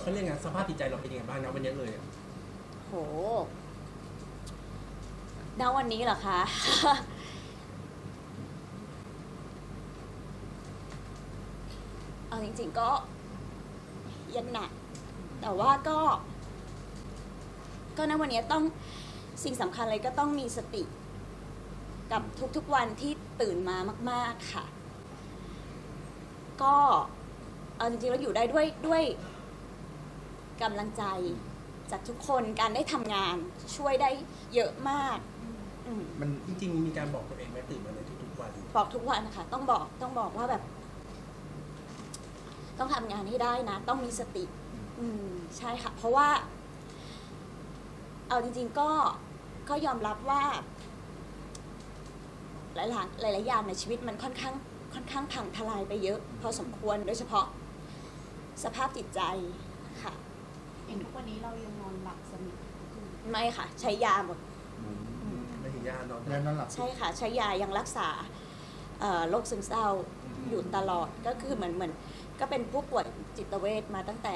เขาเรียกไงสภาพจิตใจเราเป็นยังไงบ้างนะวันนี้เลยอะโหณวันนี้เหรอคะ เอาจริง ๆก็ยังหนัก แต่ว่าก็ ก็ณวันนี้ต้องสิ่งสำคัญเลยก็ต้องมีสติ กับทุกๆวันที่ตื่นมามาก ๆค่ะ ก็เอาจริงๆแล้วอยู่ได้ด้วยด้วย กำลังใจจากทุกคนการได้ทำงานช่วยได้เยอะมากอืมมันจริงๆมีการบอกตัวเองไหมตื่นมาในทุกๆวัน บอกทุกวันนะคะต้องบอกต้องบอกว่าแบบ ต้องทำงานให้ได้นะ ต้องมีสติ อืมใช่ค่ะ เพราะว่า เอาจริง ๆ ก็ก็ยอมรับว่า หลายๆหลายๆอย่างในชีวิตมันค่อนข้าง ค่อนข้างพังทลายไปเยอะ พอสมควรโดยเฉพาะ สภาพจิตใจค่ะเห็นทุกวันนี้เรายังนอนหลับสนิททุกคืนไม่ค่ะ ใช้ยาหมด ไม่ถึงยานอนแล้วนอนหลับใช่ค่ะ ใช้ยายังรักษาเอ่อโรคซึมเศร้าอยู่ตลอดก็คือเหมือนเหมือน ก็เป็นผู้ป่วยจิตเวชมาตั้งแต่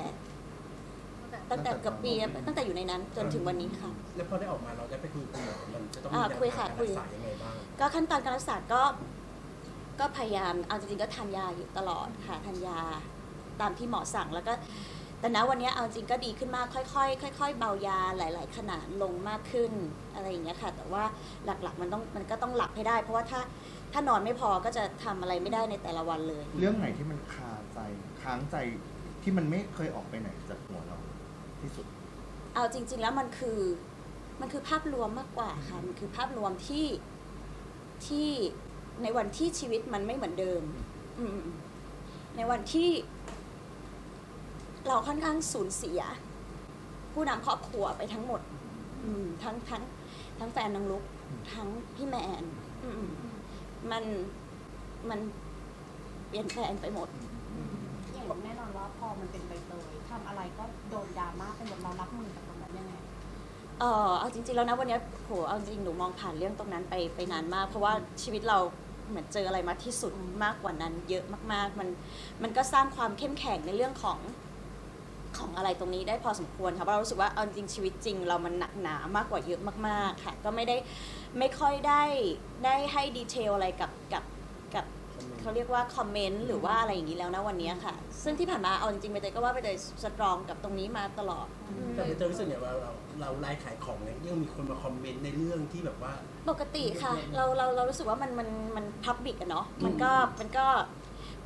ตั้งแต่เกับปีตั้งแต่อยู่ในนั้นจนถึงวันนี้ค่ะ แล้วพอได้ออกมาเราได้ไปคุยกับคุณหมอมันจะต้องมีอ่าการคุยค่ะรัคุยกษายังไงบ้างก็ขั้นตอนการรักษาก็ก็พยายามเอาจริงๆก็ทานยาอยู่ตลอดค่ะทานยาตามที่หมอสั่งแล้วก็ แต่ณวันนี้เอาจริงก็ดีขึ้นมากค่อยๆค่อย ๆ เบายาหลาย ๆ ขนาดลงมากขึ้นอะไรอย่างเงี้ยค่ะ แต่ว่าหลักๆมันต้องมันก็ต้องหลับให้ได้ เพราะว่าถ้าถ้านอนไม่พอก็จะทำอะไรไม่ได้ในแต่ละวันเลย เรื่องไหนที่มันคาใจค้างใจที่มันไม่เคยออกไปไหนจากหัวเราที่สุด เอาจริง ๆ แล้วมันคือมันคือภาพรวมมากกว่าค่ะมันคือภาพรวมที่ที่ในวันที่ชีวิตมันไม่เหมือนเดิม อืมในวันที่ เราค่อนข้างสูญเสีย ผู้นำครอบครัวไปทั้งหมด อืมทั้งทั้งทั้งแฟนนางลุก ทั้งพี่แมนอืมมันมันเปลี่ยนแปลงไปหมด อย่างแน่นอนว่าพอมันเป็นใบเตยทำอะไรก็โดนดราม่าไปหมดเรารับมือกับตรงนั้นยังไง เออเอาจริงๆแล้วนะวันเนี้ยโหเอาจริงๆหนูมองผ่านเรื่องตรงนั้นไปไปนานมาก เพราะว่าชีวิตเราเหมือนเจออะไรมาที่สุดมากกว่านั้น เยอะมากๆ มันมันก็สร้างความเข้มแข็งในเรื่องของ ของอะไรตรงนี้ได้พอสมควรค่ะเพราะเรารู้สึกว่าเอาจริงชีวิตจริง เรามันหนักหนามากกว่าเยอะมากๆค่ะ ก็ไม่ได้ไม่ค่อยได้ได้ให้ดีเทลอะไรกับกับกับเขาเรียกว่าคอมเมนต์หรือว่าอะไรอย่างนี้แล้วนะวันเนี้ยค่ะ ซึ่งที่ผ่านมาเอาจริงๆไปเตยก็ว่าไปเตยสตรองกับตรงนี้มาตลอดแต่ไปเจอรู้สึกเนี่ยว่าเราเราไลฟ์ขายของเนี่ยยังมีคนมาคอมเมนต์ในเรื่องที่แบบว่า ปกติค่ะ เราเราเรารู้สึกว่ามันมันมันพับบิกอะเนาะมันก็มันก็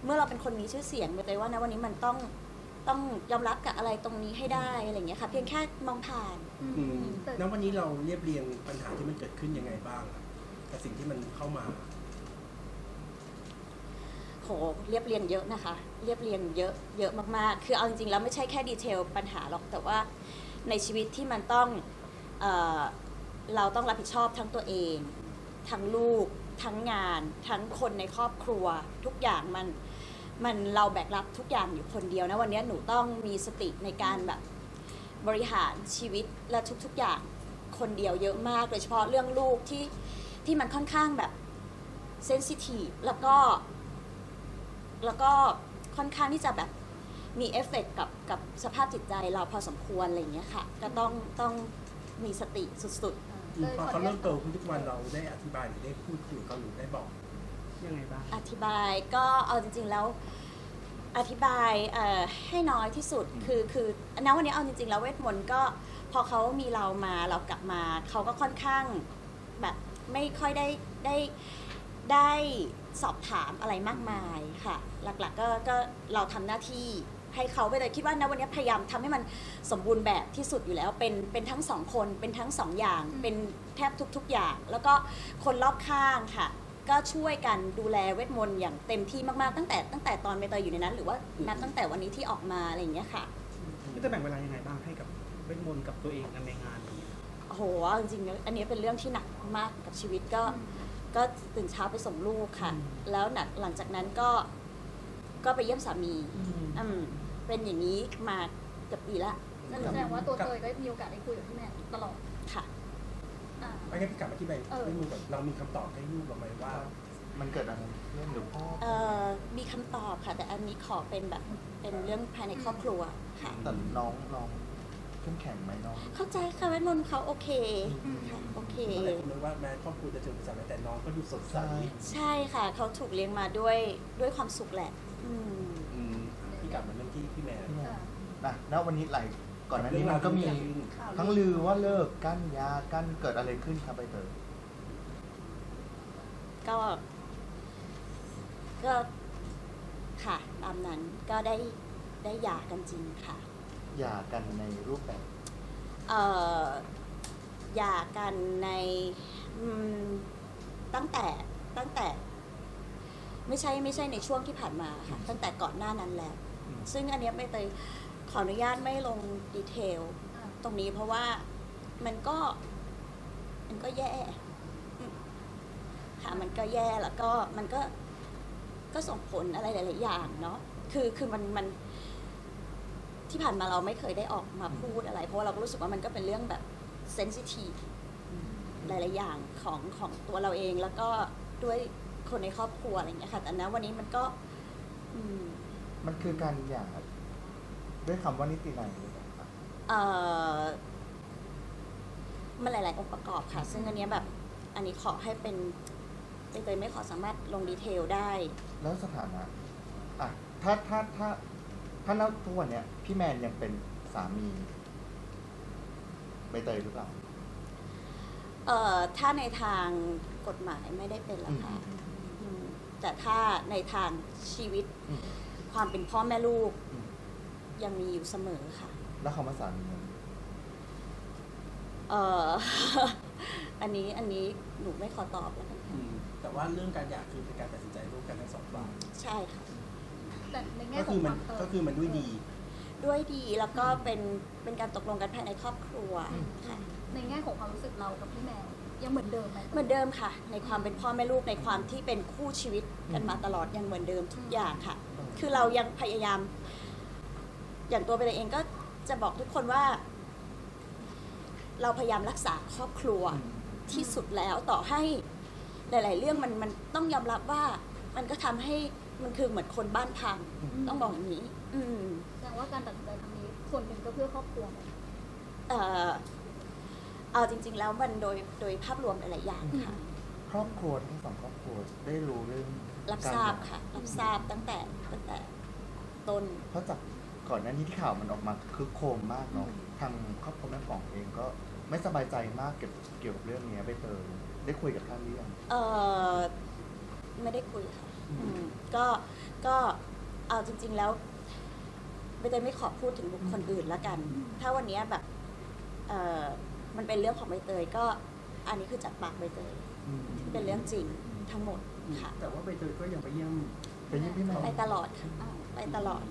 เมื่อเราเป็นคนมีชื่อเสียงไปเลยว่านะวันนี้มันต้อง ต้องยอมรับกับอะไรตรงนี้ให้ได้อะไรอย่างเงี้ยค่ะ เพียงแค่มองผ่าน อืมแล้ววันนี้เราเรียบเรียงปัญหาที่มันเกิดขึ้นยังไงบ้างอะกับสิ่งที่มันเข้ามา โหเรียบเรียงเยอะนะคะ เรียบเรียงเยอะเยอะมากๆ คือเอาจริงๆแล้วไม่ใช่แค่ดีเทลปัญหาหรอกแต่ว่าในชีวิตที่มันต้องเออเราต้องรับผิดชอบทั้งตัวเอง ทั้งลูก ทั้งงาน ทั้งคนในครอบครัว ทุกอย่างมัน มันเราแบกรับทุกอย่างอยู่คนเดียวนะวันนี้หนูต้องมีสติในการแบบบริหารชีวิตและทุกๆอย่างคนเดียวเยอะมากโดยเฉพาะเรื่องลูกที่ที่มันค่อนข้างแบบเซนซิทีฟแล้วก็แล้วก็ค่อนข้างที่จะแบบมีเอฟเฟกต์กับกับสภาพจิตใจเราพอสมควรอะไรอย่างเงี้ยค่ะ ก็ต้องต้องมีสติสุดพอเขาเริ่มโตขึ้นทุกวันเราได้อธิบายหรือได้พูดคุยกับเขาหรือได้บอก ยังไงบ้างๆอธิบายก็เอาจริง ๆ แล้วอธิบายเอ่อให้น้อยที่สุดคือคือณวันนี้เอาจริง ๆ แล้วเวทมนต์ก็พอเขามีเรามาเรากลับมาเขาก็ค่อนข้างแบบไม่ค่อยได้ได้ได้สอบถามอะไรมากมายค่ะ หลักๆก็ก็เราทำหน้าที่ให้เขาไปเลยคิดว่าณวันนี้พยายามทำให้มันสมบูรณ์แบบที่สุดอยู่แล้วเป็นเป็นทั้งสองคนเป็นทั้งสองอย่าง เป็นแทบทุก ๆ อย่าง แล้วก็คนรอบข้างค่ะ ก็ช่วยกันดูแลเวทมนต์อย่างเต็มที่มากๆตั้งแต่ตั้งแต่ตอนใบเตยอยู่ในนั้น หรือว่านับตั้งแต่วันนี้ที่ออกมาอะไรอย่างเงี้ยค่ะพี่จะแบ่งเวลายังไงบ้างให้กับเวทมนต์กับตัวเองในงานนี้โอ้โหเอาจริงๆอันนี้เป็นเรื่องที่หนักมากกับชีวิตก็ ก็ตื่นเช้าไปส่งลูกค่ะ แล้วหนักหลังจากนั้นก็ก็ไปเยี่ยมสามี อืมเป็นอย่างนี้มาเกือบปีละ นั่นแสดงว่าตัวเตยก็มีโอกาสได้คุยกับพี่แม่ตลอดค่ะอ่า ไม่งั้นพี่กลับมาที่ใบเออไม่รู้แบบเรามีคำตอบให้ลูกเราไหมว่า มันเกิดอะไรขึ้นหรือพ่อ เอ่อมีคำตอบค่ะ แต่อันนี้ขอเป็นแบบเป็นเรื่องภายในครอบครัวค่ะ แต่น้องน้องเข้มแข็งไหมน้อง เข้าใจค่ะเวทมนต์เขาโอเคค่ะโอเคก็เลยคุณว่าแม้ครอบครัวจะเจออุปสรรคแต่น้องก็ดูสดใสใช่ ใช่ค่ะเขาถูกเลี้ยงมาด้วยด้วยความสุขแหละ อืม อืมพี่กลับมาเรื่องที่พี่แม่ พี่แม่นะแล้ววันนี้ไหล ก่อนหน้านี้มันก็มีข่าวทั้งลือว่าเลิกกั้นยากั้นเกิดอะไรขึ้นครับใบเตยก็ ก็ค่ะ ตามนั้นก็ได้ได้หย่ากันจริงค่ะหย่ากันในรูปแบบเอ่อหย่ากันในอืมตั้งแต่ตั้งแต่ ไม่ใช่ไม่ใช่ในช่วงที่ผ่านมาค่ะ ตั้งแต่ก่อนหน้านั้นแล้วอืมซึ่งอันเนี้ยไม่เตย ขออนุญาตไม่ลงดีเทล ตรงนี้เพราะว่ามันก็ มันก็แย่ค่ะมันก็แย่แล้วก็มันก็ก็ส่งผลอะไรหลาย ๆ อย่างเนาะคือคือมันมัน ที่ผ่านมาเราไม่เคยได้ออกมาพูดอะไร เพราะว่าเราก็รู้สึกว่ามันก็เป็นเรื่องแบบเซนซิทีฟหลาย ๆ อย่างของของตัวเราเองแล้วก็ด้วยคนในครอบครัวอะไรอย่างเงี้ยค่ะ แต่นะวันนี้มันก็ อืม มันคือการหย่า ด้วยคำว่านิตินัยหรือเปล่าครับเอ่อมันหลาย ๆ องค์ประกอบค่ะ ซึ่งอันเนี้ยแบบอันนี้ขอให้เป็นใบเตยไม่ขอสามารถลงดีเทลได้ แล้วสถานะอะถ้าถ้าถ้าถ้าณทุกวันเนี้ยพี่แมนยังเป็นสามีใบเตยหรือเปล่าเอ่อถ้าในทางกฎหมายไม่ได้เป็นละค่ะอืมแต่ถ้าในทางชีวิตอืม ความเป็นพ่อแม่ลูก อืม ยังมีอยู่เสมอค่ะ แล้วคำว่าสามีมันเอออันนี้อันนี้หนูไม่ขอตอบแล้วกันอืมแต่ว่าเรื่องการหย่าคือเป็นการตัดสินใจร่วมกันทั้งสองฝ่ายใช่ค่ะ แต่ในแง่ก็ขอคืงอมันความเติก็คือมันด้วยดี ด้วยดีแล้วก็เป็นเป็นการตกลงกันภายในครอบครัวค่ะ ในแง่ของความรู้สึกเรากับพี่แมวยังเหมือนเดิมไหมเหมือนเดิมค่ะ ในความเป็นพ่อแม่ลูกในความที่เป็นคู่ชีวิตกันมาตลอดยังเหมือนเดิมทุกอย่างค่ะ คือเรายังพยายาม อย่างตัวเป็นเองก็จะบอกทุกคนว่า เราพยายามรักษาครอบครัวที่สุดแล้วต่อให้หลาย ๆ เรื่องมันมันต้องยอมรับว่า มันก็ทำให้มันคือเหมือนคนบ้านพังต้องบอกอย่างนี้ อืมแสดงว่าการตัดสินใจครั้งนี้ส่วนหนึ่งก็เพื่อครอบครัวหมดเอ่อเอาจริง ๆ แล้วมันโดยโดยภาพรวมหลาย ๆ อย่างค่ะ ครอบครัวทั้งสองครอบครัวได้รู้เรื่องรับกทราบหย่ค่ะ รับทราบตั้งแต่ตั้งแต่ต้นเพราะจาก ก่อนหน้านี้ที่ข่าวมันออกมาคือโครมมากเนาะทางครอบครัวแม่ป๋องเองก็ไม่สบายใจมากเกี่ยวเกี่ยวกับเรื่องนี้ใบเตยได้คุยกับท่านหรือยังเออไม่ได้คุยค่ะอืมก็ก็เอาจริง ๆ แล้วใบเตยไม่ขอพูดถึงบุคคลอื่นละกัน ถ้าวันเนี้ยแบบเออมันเป็นเรื่องของใบเตยก็อันนี้คือจากปากใบเตยที่เป็นเรื่องจริงทั้งหมดค่ะ แต่ว่าใบเตยก็ยังไปเยี่ยมไปเยี่ยมพี่แมนไปตลอดค่ะไปตลอด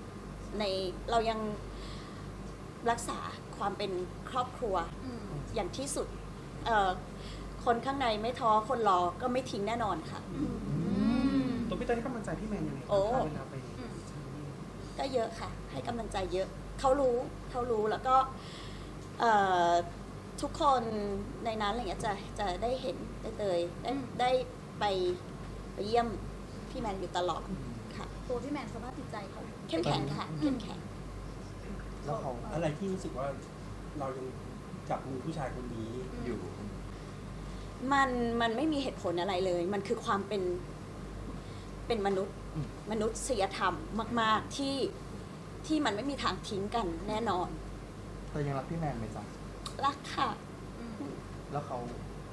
ในเรายังรักษาความเป็นครอบครัวอืมอย่างที่สุดเอ่อคนข้างในไม่ท้อคนรอก็ไม่ทิ้งแน่นอนค่ะ ตัวพี่เตยให้กำลังใจพี่แมนยังไงโอ้บ้างคะเวลาไปอืมก็เยอะค่ะ ให้กำลังใจเยอะเขารู้เขารู้แล้วก็เอ่อทุกคนในนั้นอะไรเงี้ยจะจะได้เห็นได้เตยได้ได้ไปไปเยี่ยมพี่แมนอยู่ตลอด ค่ะ ตัวพี่แมนสภาพจิตใจเขาเข้มแข็งค่ะเข้มแข็งแล้วเขาอะไรที่รู้สึกว่าเรายังจับมือผู้ชายคนนี้อยู่ มันมันไม่มีเหตุผลอะไรเลย มันคือความเป็นเป็นมนุษย์อืมมนุษยธรรมมาก ๆ ที่ที่มันไม่มีทางทิ้งกันแน่นอนเธอยังรักพี่แมนไหมจ๊ะรักค่ะอืมแล้วเขา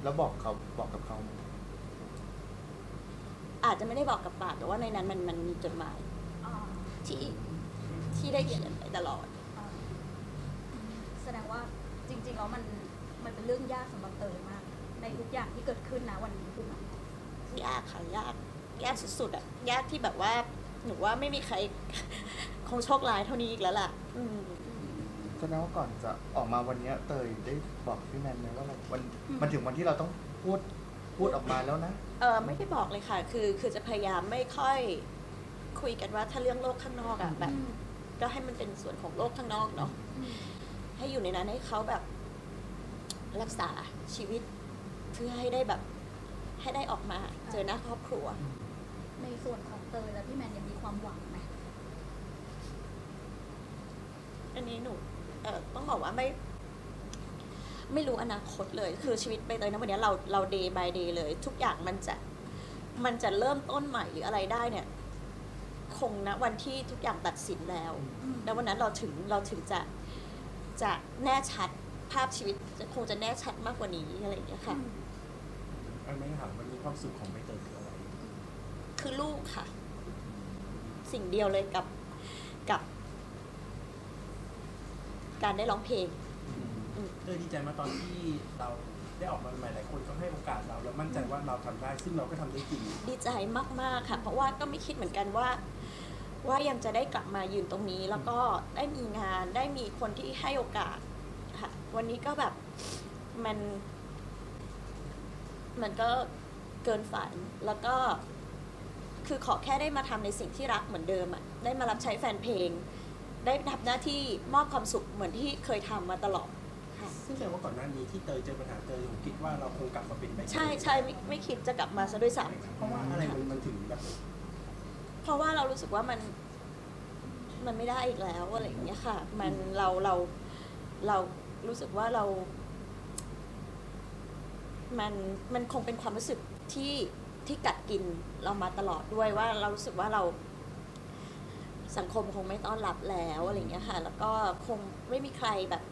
แล้วบอกเขาบอกกับเขาไหม อาจจะไม่ได้บอกกับปากแต่ว่าในนั้นมันมันมีจดหมายอ่าที่ที่ได้เขียนไปตลอดอ่าแสดงว่าจริงๆแล้วมันมันเป็นเรื่องยากสำหรับเตยมาก ในทุกอย่างที่เกิดขึ้นนะวันนี้คือมันยากค่ะยากยากสุดๆอะยากที่แบบว่า หนูว่าไม่มีใคร คงโชคร้ายเท่านี้อีกแล้วล่ะ อืม แสดงว่าก่อนจะออกมาวันเนี้ยเตยได้บอกพี่แมนไหมว่าเราวันมันถึงวันที่เราต้องพูดพูดออกมาแล้วนะ เออไม่ได้บอกเลยค่ะ คือคือจะพยายามไม่ค่อยคุยกันว่าถ้าเรื่องโลกข้างนอกอะแบบอืมก็ให้มันเป็นส่วนของโลกข้างนอกเนาะอืมให้อยู่ในนั้นให้เขาแบบ รักษาชีวิตเพื่อให้ได้แบบ ให้ได้ออกมาเจอหน้าครอบครัว ในส่วนของเตยและพี่แมนยังมีความหวังไหมอันนี้หนูเอ่อต้องบอกว่าไม่ ไม่รู้อนาคตเลย คือชีวิตใบเตยนะวันนี้เราเรา day by day เลย ทุกอย่างมันจะมันจะเริ่มต้นใหม่หรืออะไรได้เนี่ย คงนะวันที่ทุกอย่างตัดสินแล้ว แล้ววันนั้นเราถึงเราถึงจะจะแน่ชัดภาพชีวิตจะคงจะแน่ชัดมากกว่านี้อะไรอย่างเงี้ยค่ะอันนี้ถามวันนี้ความสุขของใบเตยคืออะไร คือลูกค่ะ สิ่งเดียวเลยกับกับ การได้ร้องเพลง เตยดีใจมาตอนที่เราได้ออกมาใหม่หลายคนก็ให้โอกาสเราแล้วมั่นใจว่าเราทำได้ ซึ่งเราก็ทำได้จริงดีใจมากๆค่ะ เพราะว่าก็ไม่คิดเหมือนกันว่า ว่ายังจะได้กลับมายืนตรงนี้ แล้วก็ได้มีงานได้มีคนที่ให้โอกาสค่ะ วันนี้ก็แบบมัน มันก็เกินฝันแล้วก็คือขอแค่ได้มาทำในสิ่งที่รักเหมือนเดิมอะได้มารับใช้แฟนเพลง ได้ทำหน้าที่มอบความสุขเหมือนที่เคยทำมาตลอด ซึ่งแสดงว่าก่อนหน้านี้ที่เตยเจอปัญหาเตยผมคิดว่าเราคงกลับมาเป็นใบเตยใช่ใช่ไม่ไม่คิดจะกลับมาซะด้วยซ้ำเพราะว่าอะไรมันมันถึงแบบเพราะว่าเรารู้สึกว่ามัน มันไม่ได้อีกแล้วอะไรอย่างเงี้ยค่ะ มันเราเราเรารู้สึกว่าเรา มันมันคงเป็นความรู้สึกที่ที่กัดกินเรามาตลอดด้วยว่า เรารู้สึกว่าเรา สังคมคงไม่ต้อนรับแล้วอะไรอย่างเงี้ยค่ะ แล้วก็คงไม่มีใครแบบ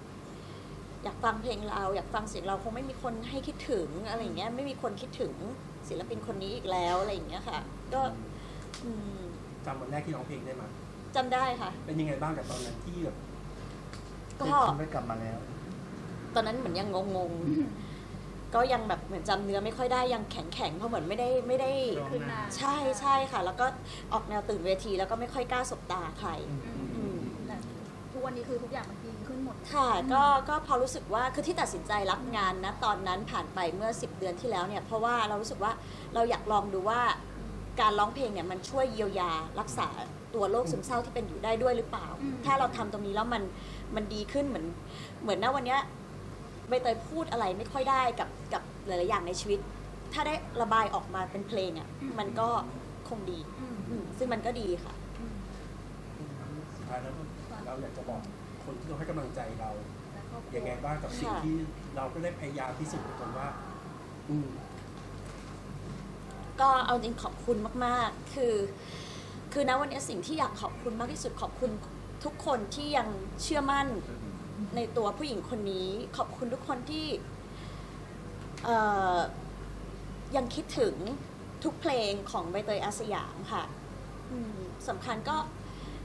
อยากฟังเพลงเรา อยากฟังเสียงเราคงไม่มีคนให้คิดถึงอะไรอย่างเงี้ยไม่มีคนคิดถึงศิลปินคนนี้อีกแล้วอะไรอย่างเงี้ยค่ะ ก็อืมจำวันแรกที่ร้องเพลงได้ไหมจำได้ค่ะ เป็นยังไงบ้างกับตอนนั้นที่แบบก็คุณได้กลับมาแล้ว ตอนนั้นเหมือนยังงงๆ ก็ยังแบบเหมือนจำเนื้อไม่ค่อยได้ยังแข็งแข็งๆเพราะเหมือนไม่ได้ไม่ได้ ขึ้นหน้าใช่ใช่ค่ะ แล้วก็ออกแนวตื่นเวทีแล้วก็ไม่ค่อยกล้าสบตาใคร อืมแต่ทุกวันนี้คือทุกอย่างมันดีขึ้นหมด ค่ะก็ก็พอรู้สึกว่าคือที่ตัดสินใจรับงานนะตอนนั้นผ่านไปเมื่อ 10 เดือนที่แล้วเนี่ยเพราะว่าเรารู้สึกว่าเราอยากลองดูว่าการร้องเพลงเนี่ยมันช่วยเยียวยารักษาตัวโรคซึมเศร้าที่เป็นอยู่ได้ด้วยหรือเปล่าอืมถ้าเราทำตรงนี้แล้วมันมันดีขึ้นเหมือน เหมือนณวันเนี้ยใบเตยพูดอะไรไม่ค่อยได้กับกับหลายๆอย่างในชีวิต ถ้าได้ระบายออกมาเป็นเพลงอะมันก็คงดีอืมอืมซึ่งมันก็ดีค่ะอืมสุดท้ายแล้วเราอยากจะบอก คนที่เราให้กำลังใจเราแล้วก็ยังไงบ้างกับสิ่งค่ะ ที่เราก็ได้พยายามพิสูจน์กับตนว่า อืม ก็เอาจริงขอบคุณมาก ๆ คือ คือนะวันนี้สิ่งที่อยากขอบคุณมากที่สุดขอบคุณทุกคนที่ยังเชื่อมั่นในตัวผู้หญิงคนนี้ ขอบคุณทุกคนที่เอ่อยังคิดถึงทุกเพลงของใบเตยอาสยามค่ะอืมสำคัญก็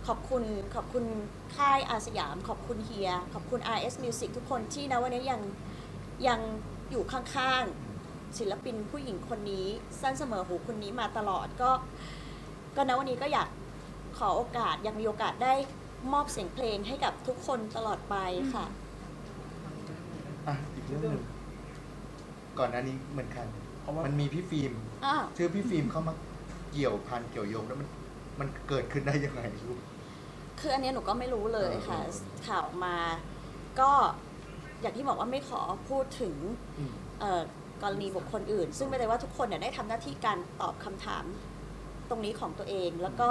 ขอบคุณขอบคุณค่ายอาสยาม ขอบคุณเฮีย ขอบคุณ RS Music ทุกคนที่นะวันนี้ยังยังอยู่ข้างๆ ศิลปินผู้หญิงคนนี้ สั้นเสมอหูคนนี้มาตลอดก็ ก็นะวันนี้ก็อยากขอโอกาสยังมีโอกาสได้มอบเสียงเพลงให้กับทุกคนตลอดไปค่ะ อะอีกเรื่องหนึ่งก่อนหน้านี้เหมือนกันเพราะว่ามั มันมีพี่ฟิล์มอ้าว ชื่อพี่ฟิล์มเข้ามาเกี่ยวพันเกี่ยวโยงแล้วมันมันเกิดขึ้นได้ยังไงลูก คืออันเนี้ยหนูก็ไม่รู้เลยค่ะเออข่าวมาก็อย่างที่บอกว่าไม่ขอพูดถึงอืม เอ่อกรณีบุคคลอื่น ซึ่งไม่ได้ว่าทุกคนเนี่ยได้ทำหน้าที่การตอบคำถามตรงนี้ของตัวเองแล้วก็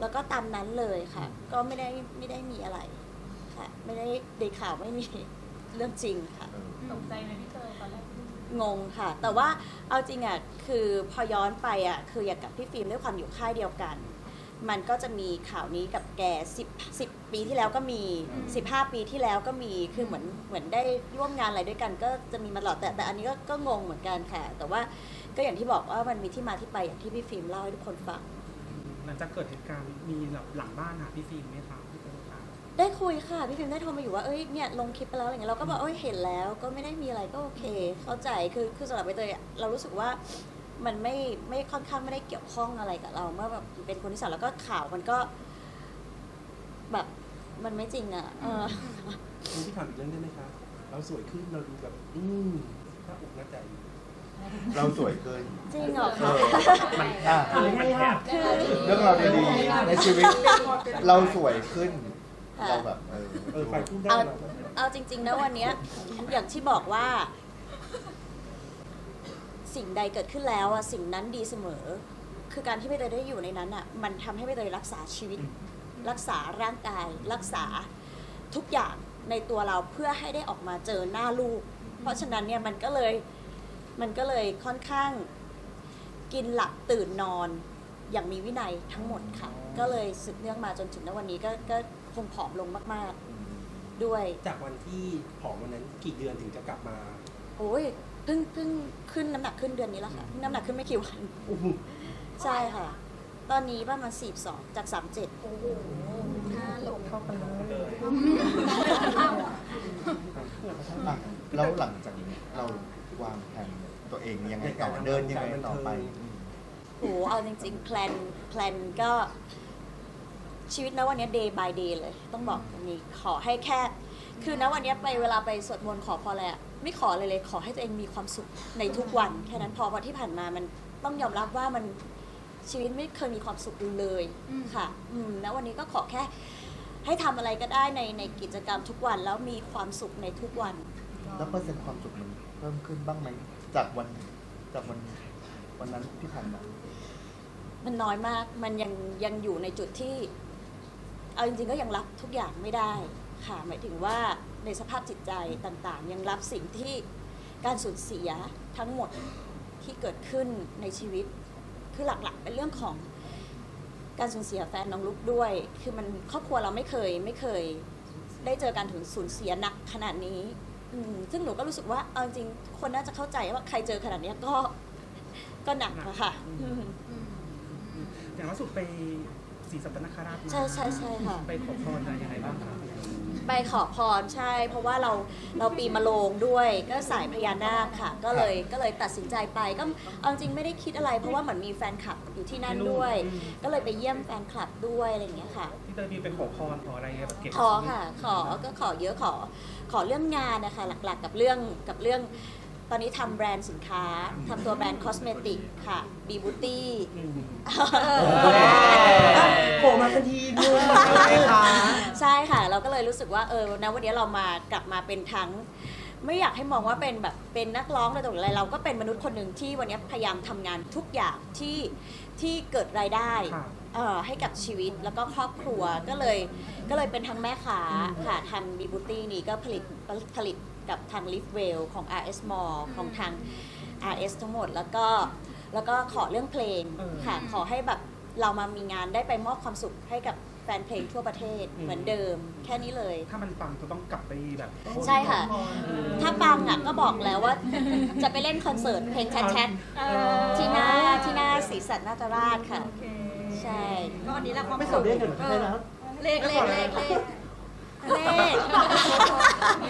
แล้วก็ตามนั้นเลยค่ะ ก็ไม่ได้ไม่ได้มีอะไรค่ะ ไม่ได้ในข่าวไม่มีเรื่องจริงค่ะเออตกใจไหมพี่เตยตอนแรกที่งงค่ะ แต่ว่าเอาจริงอะคือพอย้อนไปอะคืออย่างกับพี่ฟิล์มด้วยความอยู่ค่ายเดียวกัน มันก็จะมีข่าวนี้กับ แกสิบสิบปีที่แล้วก็มี 15 ปีที่แล้วก็มีคือเหมือนเหมือนได้ร่วมงานอะไรด้วยกัน ก็จะมีมาตลอดแต่แต่อันนี้ก็ก็งงเหมือนกันค่ะ แต่ว่าก็อย่างที่บอกว่ามันมีที่มาที่ไปอย่างที่พี่ฟิล์มเล่าให้ทุกคนฟัง หลังจากเกิดเหตุการณ์มีแบบหลังบ้านหาพี่ฟิล์มไหมครับพี่เตยครับได้คุยค่ะ พี่ฟิล์มได้โทรมาอยู่ว่าเอ้ยเนี่ยลงคลิปไปแล้วอะไรเงี้ยเราก็บอกเอ้ยเห็นแล้วก็ไม่ได้มีอะไรก็โอเค เข้าใจคือคือสำหรับใบเตยอะเรารู้สึกว่ามันไม่ไม่ค่อนข้างไม่ได้เกี่ยวข้องอะไรกับเรา เมื่อแบบเป็นคนที่สามแล้วก็ข่าวมันก็แบบ มันไม่จริงอะเออคุณพี่ถามอีกเรื่องได้ไหมครับเราสวยขึ้นเราดูแบบ อืมหน้าอกหน้าใจ เราสวยเกินจริงเหรอเอคะ อมันอะเรื่องเราวดีๆในชีวิต เราสวยขึ้น ค่ะ เราแบบเออเออใครพูดได้เอาเราก็เอาจริงๆนะวันเนี้ย อย่างที่บอกว่า สิ่งใดเกิดขึ้นแล้วอะสิ่งนั้นดีเสมอ คือการที่ใบเตยได้อยู่ในนั้นอะมันทำให้ใบเตยรักษาชีวิต รักษาร่างกาย รักษาทุกอย่างในตัวเราเพื่อให้ได้ออกมาเจอหน้าลูก เพราะฉะนั้นเนี่ยมันก็เลยมันก็เลยค่อนข้างกินหลับตื่นนอนอย่างมีวินัยทั้งหมดค่ะ ก็เลยสืบเนื่องมาจนถึงณวันนี้ก็ก็คงผอมลงมากๆด้วย จากวันที่ผอมวันนั้นกี่เดือนถึงจะกลับมา โอ้ยเพิ่งเพิ่งขึ้นน้ำหนักขึ้นเดือนนี้แล้วค่ะเพิ่งน้ำหนักขึ้นไม่กี่วันโอ้โหใช่ค่ะ ตอนนี้ประมาณ42จาก37โอ้โหห้าโลเข้ากันเลยอะแล้วหลังจากนี้เราวางแผนตัวเองยังไงต่อเดินยังไงต่อไปโอ้โหเอาจริงๆแพลนแพลนก็ชีวิตนะวันเนี้ย day by day เลย ต้องบอกอย่างนี้ขอให้แค่ คือนะวันเนี้ยไปเวลาไปสวดมนต์ขอพรอะไรอะไม่ขอเลยเลยขอให้ตัวเองมีความสุขในทุกวัน แค่นั้นพอเพราะที่ผ่านมามันต้องยอมรับว่ามัน ชีวิตไม่เคยมีความสุขเลยค่ะ อืมนะวันนี้ก็ขอแค่ ให้ทำอะไรก็ได้ในในกิจกรรมทุกวันแล้วมีความสุขในทุกวัน แล้วเปอร์เซ็นต์ความสุขมันเพิ่มขึ้นบ้างไหมจากวันจากวันวันนั้นที่ผ่านมา มันน้อยมาก มันยังยังอยู่ในจุดที่ เอาจริงๆก็ยังรับทุกอย่างไม่ได้ค่ะ หมายถึงว่าในสภาพจิตใจต่างๆ ยังรับสิ่งที่การสูญเสียทั้งหมดที่เกิดขึ้นในชีวิต คือหลักๆ เป็นเรื่องของการสูญเสียแฟนน้องลุกด้วย คือมันครอบครัวเราไม่เคยไม่เคย ได้เจอการถึงสูญเสียหนักขนาดนี้อืมซึ่งหนูก็รู้สึกว่าเอาจริงๆคนน่าจะเข้าใจว่าใครเจอขนาดเนี้ยก็ก็หนักอะค่ะอืมอย่างล่าสุดไปศรีสัตนคราชมาใช่ใช่ใช่ค่ะ ไปขอพรอะไรยังไงบ้างครับ ไปขอพรใช่ เพราะว่าเราเราปีมะโรงด้วย ก็สายพญานาคค่ะ ก็เลยก็เลยตัดสินใจไปก็เอาจริงไม่ได้คิดอะไรเพราะว่าเหมือนมีแฟนคลับอยู่ที่นั่นด้วย ก็เลยไปเยี่ยมแฟนคลับด้วยอะไรอย่างเงี้ยค่ะ พี่เตยมีไปขอพรขออะไรแบบเก็บขอค่ะ ขอก็ขอเยอะขอขอเรื่องงานนะคะหลักๆกับเรื่องกับเรื่อง ตอนนี้ทำแบรนด์สินค้าทำตัวแบรนด์คอสเมติกค่ะบีบูตี้อืมโผล่มาทันทีนึงใช่ค่ะ เราก็เลยรู้สึกว่าเออนะวันนี้เรามากลับมาเป็นทั้งไม่อยากให้มองว่าเป็นแบบเป็นนักร้องอะไรต่ออะไรเราก็เป็นมนุษย์คนหนึ่งที่วันนี้พยายามทำงานทุกอย่างที่ที่เกิดรายได้ค่ะเอ่อให้กับชีวิตแล้วก็ครอบครัวก็เลยก็เลยเป็นทั้งแม่ค้าค่ะทำบีบูตี้นี่ก็ผลิตผลิต กับทาง l i f w e l l ของ RS Mall ของทาง RS ทั้งหมด แล้วก็แล้วก็ขอเรื่องเพลงเออค่ะขอให้แบบเรามามีงานได้ไปมอบความสุขให้กับแฟนเพลงทั่วประเทศอืมเหมือนเดิม แค่นี้เลย ถ้ามันปังจะต้องกลับไปแบบใช่ค่ะ ถ้าปังอะก็บอกแล้วว่า จะไปเล่นคอนเสิร์ตเพลงแชทๆที่หน้าที่หน้าศรีสัตนาตราชค่ะ ใช่ก็อันนี้แหละความไม่ขอเรียกเงินใช่ไหมครับ เลขเลขเลขเลข เลข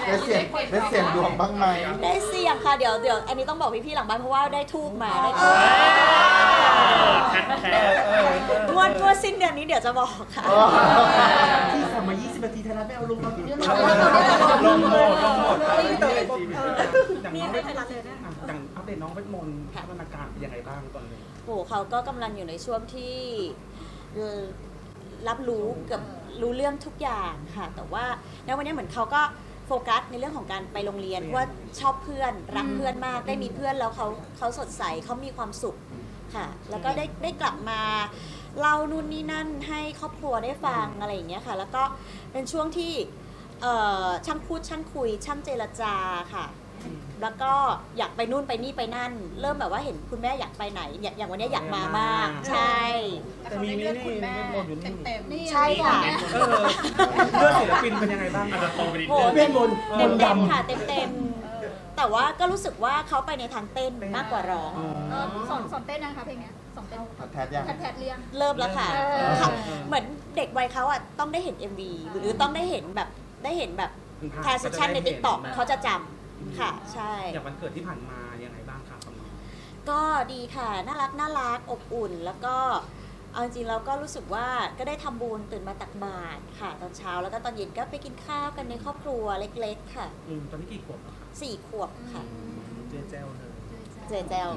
ได้เสียงได้เสียงดวงบ้างไหมได้เสียงค่ะเดี๋ยวเดี๋ยวอันนี้ต้องบอกพี่ๆหลังบ้านเพราะว่าได้ทูบมาได้ทูบงวดงวดสิ้นเดือนนี้เดี๋ยวจะบอกค่ะ ที่ทำมา 20 นาทีเท่านั้นไม่เอาลงมาเนี่ยลงโหมดลงโหมดอย่างมีน้องในไทยรัฐเลยนะอะอย่างอัปเดตน้องเวทมนต์พัฒนาการเป็นยังไงบ้างตอนนี้โหเขาก็กำลังอยู่ในช่วงที่เอ่อ รับรู้เกับรู้เรื่องทุกอย่างค่ะ แต่ว่าในวันนี้เหมือนเขาก็โฟกัสในเรื่องของการไปโรงเรียนเพราะว่าชอบเพื่อนรักเพื่อนมาก ได้มีเพื่อนแล้วเขาเขาสดใสเขามีความสุขค่ะ แล้วก็ได้ได้กลับมาเล่านู่นนี่นั่นให้ครอบครัวได้ฟังอะไรอย่างเงี้ยค่ะ แล้วก็เป็นช่วงที่ช่างพูดช่างคุยช่างเจรจาค่ะ แล้วก็อยากไปนู่นไปนี่ไปนั่น เริ่มแบบว่าเห็นคุณแม่อยากไปไหนอย่างอย่างวันนี้อยากมามาก ใช่ แต่เขาได้เลือกคุณแม่เต็มๆนี่ใช่ค่ะ เออเลือดศิลปินเป็นยังไงบ้างอาจจะโตไปนิดโหเวทมนต์มเต็มนต์เต็มดำค่ะเต็มเต็มแต่ว่าก็รู้สึกว่าเขาไปในทางเต้นมากกว่าร้อง เออสอนสอนเต้นนะคะเพลงเนี้ยสอนเต้นแทบยัง แทดแทดเรียง เริ่มแล้วค่ะเออ ค่ะ เหมือนเด็กวัยเขาอะต้องได้เห็น MV หรือต้องได้เห็นแบบได้เห็นแบบ t ท a น s ชันใน t ิ k t o k เขาจะจำ ค่ะใช่ อย่างวันเกิดที่ผ่านมายังไงบ้างครับกับน้องก็ดีค่ะ น่ารักน่ารักอบอุ่น แล้วก็เอาจริงๆเราก็รู้สึกว่าก็ได้ทำบุญตื่นมาตักบาตรค่ะ ตอนเช้าแล้วก็ตอนเย็นก็ไปกินข้าวกันในครอบครัวเล็กๆ ค่ะอืมตอนนี้กี่ขวบแล้วครับสี่ขวบค่ะ เจเจลเลย เจเจล